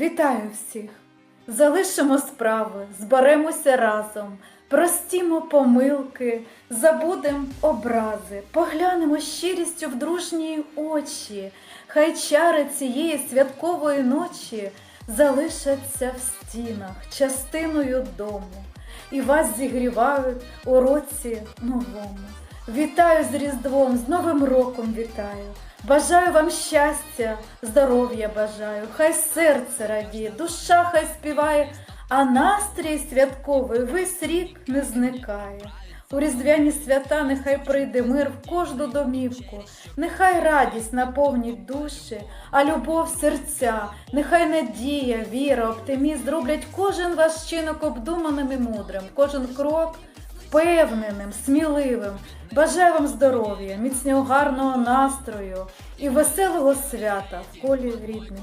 Вітаю всіх! Залишимо справи, зберемося разом, простімо помилки, забудем образи, поглянемо щирістю в дружні очі, хай чари цієї святкової ночі залишаться в стінах частиною дому і вас зігрівають у році новому. Вітаю з Різдвом, з Новим роком вітаю. Бажаю вам щастя, здоров'я бажаю, хай серце радіє, душа хай співає, а настрій святковий весь рік не зникає. У різдвяні свята нехай прийде мир в кожну домівку, нехай радість наповнить душі, а любов серця, нехай надія, віра, оптимізм зроблять кожен ваш чинок обдуманим і мудрим, кожен крок впевненим, сміливим. Бажаю вам здоров'я, міцного гарного настрою і веселого свята в колі рідних.